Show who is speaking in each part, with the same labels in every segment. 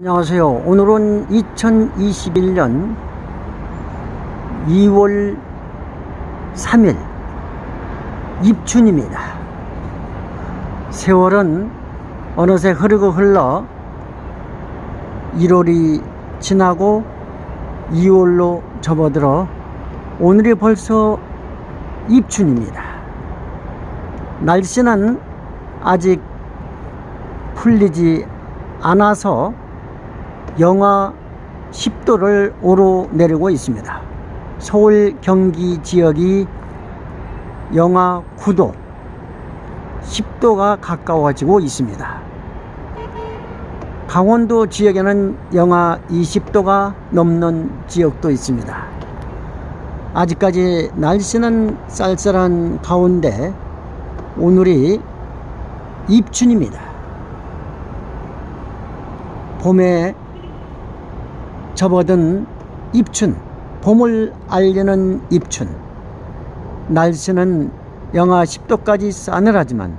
Speaker 1: 안녕하세요. 오늘은 2021년 2월 3일 입춘입니다. 세월은 어느새 흐르고 흘러 1월이 지나고 2월로 접어들어 오늘이 벌써 입춘입니다. 날씨는 아직 풀리지 않아서 영하 10도를 오르내리고 있습니다. 서울 경기 지역이 영하 9도, 10도가 가까워지고 있습니다. 강원도 지역에는 영하 20도가 넘는 지역도 있습니다. 아직까지 날씨는 쌀쌀한 가운데 오늘이 입춘입니다. 봄에 접어든 입춘, 봄을 알리는 입춘. 날씨는 영하 10도까지 싸늘하지만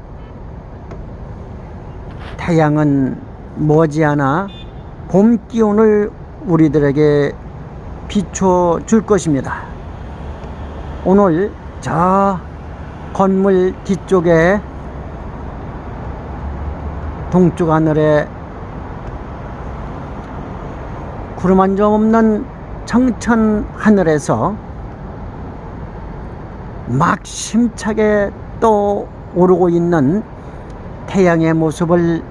Speaker 1: 태양은 머지않아 봄 기운을 우리들에게 비춰 줄 것입니다. 오늘 저 건물 뒤쪽에 동쪽 하늘에 구름 한 점 없는 청천 하늘에서 막 심차게 떠오르고 있는 태양의 모습을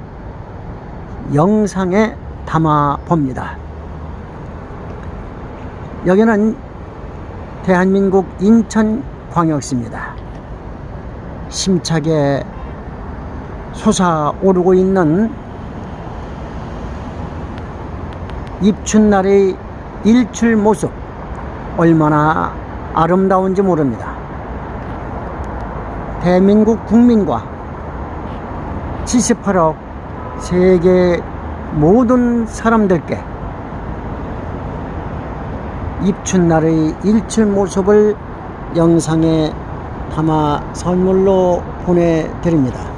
Speaker 1: 영상에 담아 봅니다. 여기는 대한민국 인천광역시입니다. 심차게 솟아오르고 있는 입춘날의 일출 모습 얼마나 아름다운지 모릅니다. 대한민국 국민과 78억 세계 모든 사람들께 입춘날의 일출 모습을 영상에 담아 선물로 보내드립니다.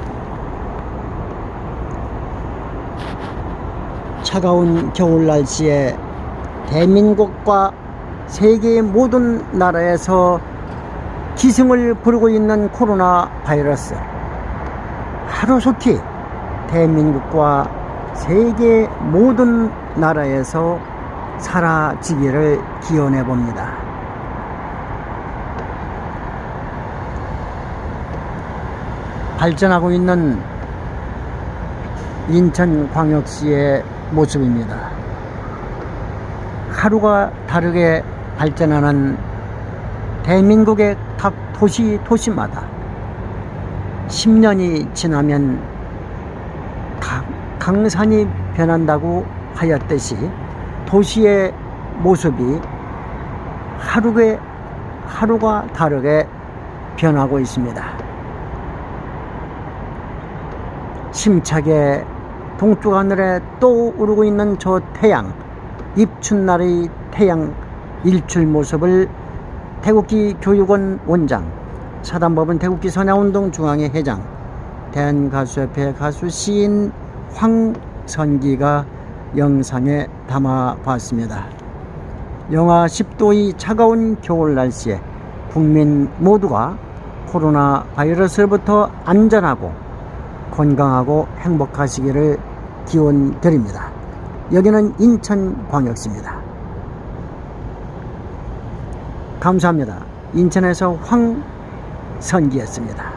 Speaker 1: 차가운 겨울 날씨에 대민국과 세계의 모든 나라에서 기승을 부르고 있는 코로나 바이러스 하루속히 대민국과 세계 모든 나라에서 사라지기를 기원해 봅니다. 발전하고 있는 인천광역시의 모습입니다. 하루가 다르게 발전하는 대민국의 각 도시 도시마다 10년이 지나면 강- 강산이 변한다고 하였듯이 도시의 모습이 하루에 하루가 다르게 변하고 있습니다. 심차게 동쪽 하늘에 떠오르고 있는 저 태양, 입춘날의 태양 일출 모습을 태국기 교육원 원장, 사단법은 태국기 선야운동 중앙회 회장, 대한가수협회 가수 시인 황선기가 영상에 담아 봤습니다. 영하 10도의 차가운 겨울 날씨에 국민 모두가 코로나 바이러스로부터 안전하고 건강하고 행복하시기를 기원 드립니다. 여기는 인천광역시입니다. 감사합니다. 인천에서 황선기였습니다.